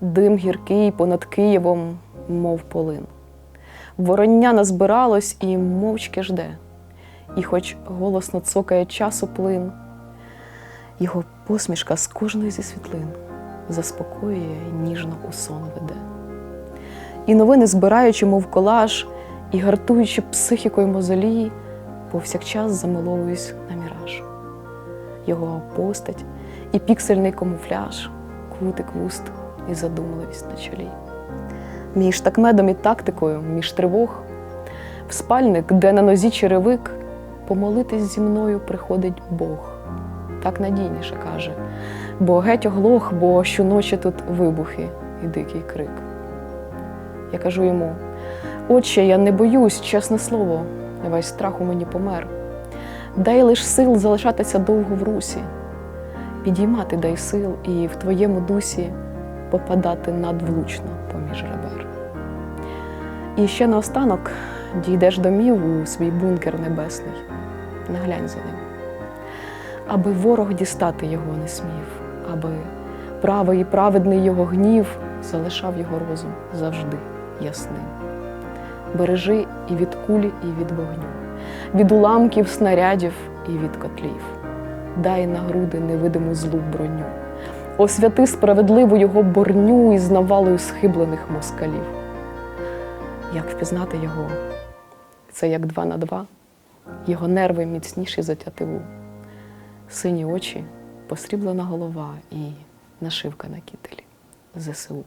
дим гіркий понад Києвом, мов полин. Вороння назбиралось і мовчки жде, і хоч голосно цокає часу плин, його посмішка з кожної зі світлин заспокоює ніжно у сон веде. І новини збираючи, мов колаж, і гартуючи психікою мозолії, повсякчас замиловуюсь на міраж. Його постать і піксельний камуфляж, кутик вуст і задумливість на чолі. Між такмедом і тактикою, між тривог, в спальник, де на нозі черевик, помолитись зі мною приходить Бог. Так надійніше каже, бо геть оглох, бо щоночі тут вибухи і дикий крик. Я кажу йому: Отче, я не боюсь, чесне слово, весь страх у мені помер. Дай лиш сил залишатися довго в русі, підіймати дай сил і в твоєму дусі попадати надвлучно поміж ребер. І ще наостанок дійдеш домів у свій бункер небесний, наглянь за ним, аби ворог дістати його не смів, аби правий і праведний його гнів залишав його розум завжди ясним. Бережи і від кулі, і від вогню, від уламків, снарядів і від котлів. Дай на груди невидиму злу броню, освяти справедливу його борню із навалою схиблених москалів. Як впізнати його? Це як два на два, його нерви міцніші за тятиву, сині очі, посріблена голова і нашивка на кітелі ЗСУ.